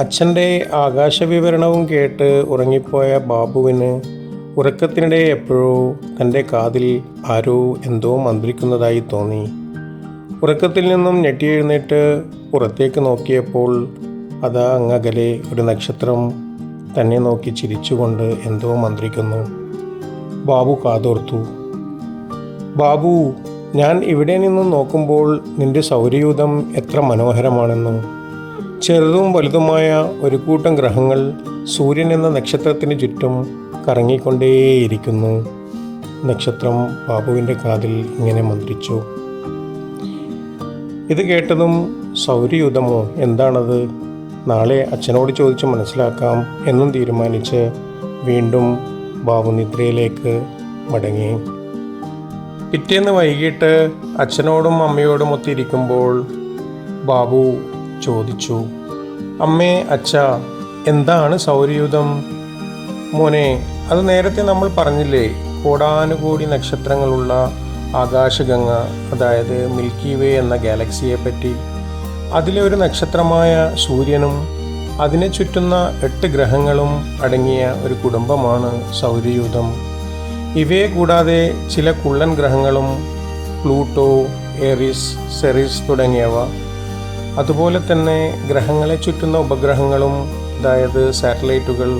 അച്ഛന്റെ ആകാശവിവരണവും കേട്ട് ഉറങ്ങിപ്പോയ ബാബുവിന് ഉറക്കത്തിനിടെ എപ്പോഴോ തന്റെ കാതിൽ ആരോ എന്തോ മന്ത്രിക്കുന്നതായി തോന്നി. ഉറക്കത്തിൽ നിന്നും ഞെട്ടിയെഴുന്നേറ്റ് പുറത്തേക്ക് നോക്കിയപ്പോൾ അതാ അങ്ങകലെ ഒരു നക്ഷത്രം തന്നെ നോക്കി ചിരിച്ചുകൊണ്ട് എന്തോ മന്ത്രിക്കുന്നു. ബാബു കാതോർത്തു ബാബു ഞാൻ ഇവിടെ നിന്നും നോക്കുമ്പോൾ നിന്റെ സൗരയൂഥം എത്ര മനോഹരമാണെന്നും ചെറുതും വലുതുമായ ഒരു കൂട്ടം ഗ്രഹങ്ങൾ സൂര്യൻ എന്ന നക്ഷത്രത്തിന് ചുറ്റും കറങ്ങിക്കൊണ്ടേയിരിക്കുന്നു. നക്ഷത്രം ബാബുവിന്റെ കാതിൽ ഇങ്ങനെ മന്ത്രിച്ചു. ഇത് കേട്ടതും സൗരയുധമോ എന്താണത്? നാളെ അച്ഛനോട് ചോദിച്ച് മനസ്സിലാക്കാം എന്നും തീരുമാനിച്ച് വീണ്ടും ബാബു നിദ്രയിലേക്ക് മടങ്ങി. പിറ്റേന്ന് വൈകിട്ട് അച്ഛനോടും അമ്മയോടും ഒത്തിരിക്കുമ്പോൾ ബാബു ചോദിച്ചു അമ്മേ അച്ഛ എന്താണ് സൗരയൂഥം? മോനെ അത് നേരത്തെ നമ്മൾ പറഞ്ഞില്ലേ കോടാനുകൂടി നക്ഷത്രങ്ങളുള്ള ആകാശഗംഗ അതായത് മിൽക്കി വേ എന്ന ഗാലക്സിയെ പറ്റി അതിലെ ഒരു നക്ഷത്രമായ സൂര്യനും അതിനെ ചുറ്റുന്ന എട്ട് ഗ്രഹങ്ങളും അടങ്ങിയ ഒരു കുടുംബമാണ് സൗരയൂഥം. ഇവയെ കൂടാതെ ചില കുള്ളൻ ഗ്രഹങ്ങളും പ്ലൂട്ടോ എറിസ് സെറിസ് തുടങ്ങിയവ അതുപോലെ തന്നെ ഗ്രഹങ്ങളെ ചുറ്റുന്ന ഉപഗ്രഹങ്ങളും അതായത് സാറ്റലൈറ്റുകൾ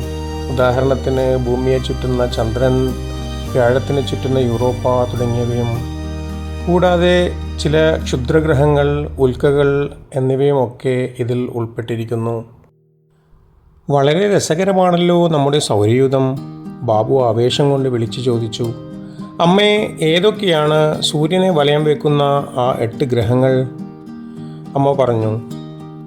ഉദാഹരണത്തിന് ഭൂമിയെ ചുറ്റുന്ന ചന്ദ്രൻ വ്യാഴത്തിന് ചുറ്റുന്ന യൂറോപ്പ തുടങ്ങിയവയും കൂടാതെ ചില ക്ഷുദ്രഗ്രഹങ്ങൾ ഉൽക്കകൾ എന്നിവയുമൊക്കെ ഇതിൽ ഉൾപ്പെട്ടിരിക്കുന്നു. വളരെ രസകരമാണല്ലോ നമ്മുടെ സൗരയൂഥം. ബാബു ആവേശം കൊണ്ട് വിളിച്ചു ചോദിച്ചു അമ്മേ ഏതൊക്കെയാണ് സൂര്യനെ വലയം വെക്കുന്ന ആ എട്ട് ഗ്രഹങ്ങൾ? അമ്മ പറഞ്ഞു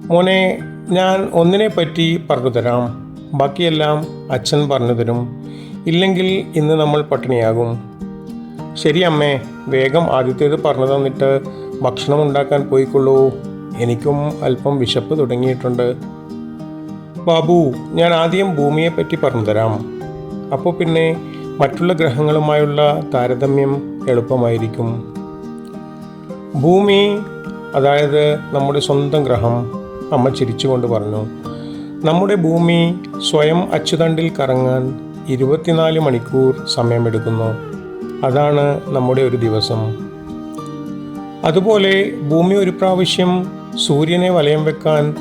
മോനെ ഞാൻ ഒന്നിനെ പറ്റി പറഞ്ഞു തരാം. ബാക്കിയെല്ലാം അച്ഛൻ പറഞ്ഞു തരും. ഇല്ലെങ്കിൽ ഇന്ന് നമ്മൾ പട്ടിണിയാകും. ശരി അമ്മേ വേഗം ആദ്യത്തേത് പറഞ്ഞു തന്നിട്ട് ഭക്ഷണം ഉണ്ടാക്കാൻ പോയിക്കൊള്ളൂ. എനിക്കും അല്പം വിശപ്പ് തുടങ്ങിയിട്ടുണ്ട്. ബാബു ഞാൻ ആദ്യം ഭൂമിയെപ്പറ്റി പറഞ്ഞു തരാം. അപ്പോൾ പിന്നെ മറ്റുള്ള ഗ്രഹങ്ങളുമായുള്ള താരതമ്യം എളുപ്പമായിരിക്കും. ഭൂമി അതായത് നമ്മുടെ സ്വന്തം ഗ്രഹം അമ്മ ചിരിച്ചുകൊണ്ട് പറഞ്ഞു നമ്മുടെ ഭൂമി സ്വയം അച്ചുതണ്ടിൽ കറങ്ങാൻ ഇരുപത്തിനാല് മണിക്കൂർ സമയമെടുക്കുന്നു. അതാണ് നമ്മുടെ ഒരു ദിവസം. അതുപോലെ ഭൂമി ഒരു പ്രാവശ്യം സൂര്യനെ വലയം വെക്കാൻ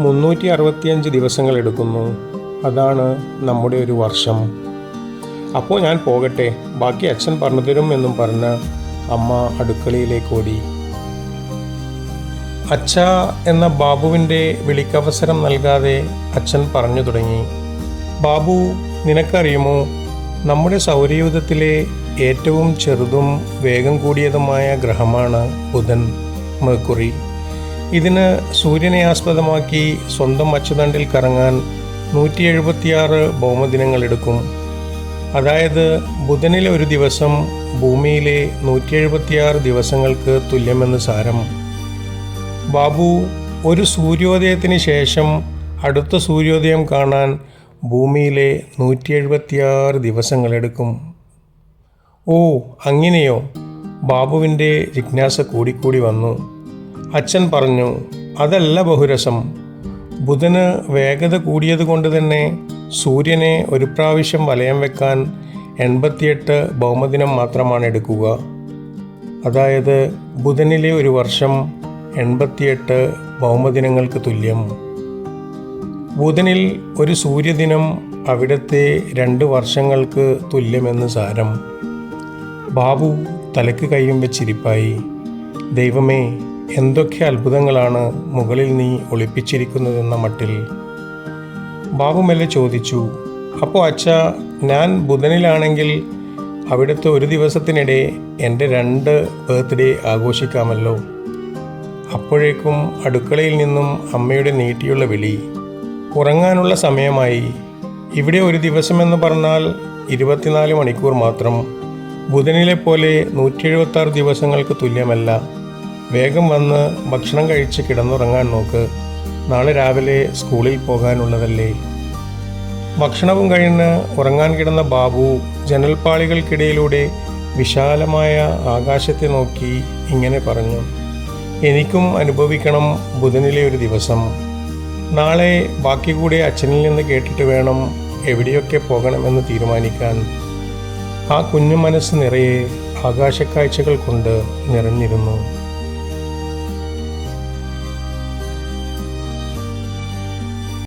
മുന്നൂറ്റി അറുപത്തിയഞ്ച് ദിവസങ്ങൾ എടുക്കുന്നു. അതാണ് നമ്മുടെ ഒരു വർഷം. അപ്പോൾ ഞാൻ പോകട്ടെ ബാക്കി അച്ഛൻ പറഞ്ഞു തരും എന്നും പറഞ്ഞ് അമ്മ അടുക്കളയിലേക്ക് ഓടി. അച്ഛ എന്ന ബാബുവിന്റെ വിളിക്കവസരം നൽകാതെ അച്ഛൻ പറഞ്ഞു തുടങ്ങി. ബാബു നിനക്കറിയുമോ? നമ്മുടെ സൗരയൂഥത്തിലെ ഏറ്റവും ചെറുതും വേഗം കൂടിയതുമായ ഗ്രഹമാണ് ബുധൻ മേക്കുറി. ഇതിന് സൂര്യനെ ആസ്പദമാക്കി സ്വന്തം അച്ചുതണ്ടിൽ കറങ്ങാൻ നൂറ്റി എഴുപത്തിയാറ് ഭൗമദിനങ്ങൾ എടുക്കും. അതായത് ബുധനിലെ ഒരു ദിവസം ഭൂമിയിലെ നൂറ്റി എഴുപത്തിയാറ് ദിവസങ്ങൾക്ക് തുല്യമെന്ന് സാരം. ബാബു ഒരു സൂര്യോദയത്തിന് ശേഷം അടുത്ത സൂര്യോദയം കാണാൻ ഭൂമിയിലെ നൂറ്റി എഴുപത്തിയാറ് ദിവസങ്ങളെടുക്കും. ഓ അങ്ങനെയോ? ബാബുവിന്റെ ജിജ്ഞാസ കൂടിക്കൂടി വന്നു. അച്ഛൻ പറഞ്ഞു അതല്ല ബഹുരസം. ബുധന് വേഗത കൂടിയതുകൊണ്ട് തന്നെ സൂര്യനെ ഒരു പ്രാവശ്യം വലയം വെക്കാൻ എൺപത്തിയെട്ട് ഭൗമദിനം മാത്രമാണ് എടുക്കുക. അതായത് ബുധനിലെ ഒരു വർഷം എൺപത്തിയെട്ട് ഭൗമദിനങ്ങൾക്ക് തുല്യം. ബുധനിൽ ഒരു സൂര്യദിനം അവിടുത്തെ രണ്ട് വർഷങ്ങൾക്ക് തുല്യമെന്ന് സാരം. ബാബു തലക്ക് കൈയും വെച്ചിരിപ്പായി. ദൈവമേ എന്തൊക്കെ അത്ഭുതങ്ങളാണ് മുകളിൽ നീ ഒളിപ്പിച്ചിരിക്കുന്നതെന്ന മട്ടിൽ. ബാബു മെല്ലെ ചോദിച്ചു അപ്പോൾ അച്ഛ ഞാൻ ബുധനിലാണെങ്കിൽ അവിടുത്തെ ഒരു ദിവസത്തിനിടെ എന്റെ രണ്ട് ബർത്ത്ഡേ ആഘോഷിക്കാമല്ലോ? അപ്പോഴേക്കും അടുക്കളയിൽ നിന്നും അമ്മയുടെ നീട്ടിയുള്ള വിളി. ഉറങ്ങാനുള്ള സമയമായി. ഇവിടെ ഒരു ദിവസമെന്ന് പറഞ്ഞാൽ ഇരുപത്തിനാല് മണിക്കൂർ മാത്രം. ബുധനിലെ പോലെ നൂറ്റി എഴുപത്താറ് ദിവസങ്ങൾക്ക് തുല്യമല്ല. വേഗം വന്ന് ഭക്ഷണം കഴിച്ച് കിടന്നുറങ്ങാൻ നോക്ക്. നാളെ രാവിലെ സ്കൂളിൽ പോകാനുള്ളതല്ലേ? ഭക്ഷണവും കഴിഞ്ഞ് ഉറങ്ങാൻ കിടന്ന ബാബു ജനൽപ്പാളികൾക്കിടയിലൂടെ വിശാലമായ ആകാശത്തെ നോക്കി ഇങ്ങനെ പറഞ്ഞു. എനിക്കും അനുഭവിക്കണം ബുധനിലെ ഒരു ദിവസം. നാളെ ബാക്കി കൂടെ അച്ഛനിൽ നിന്ന് കേട്ടിട്ട് വേണം എവിടെയൊക്കെ പോകണമെന്ന് തീരുമാനിക്കാൻ. ആ കുഞ്ഞു മനസ്സ് നിറയെ ആകാശക്കാഴ്ചകൾ കൊണ്ട് നിറഞ്ഞിരുന്നു.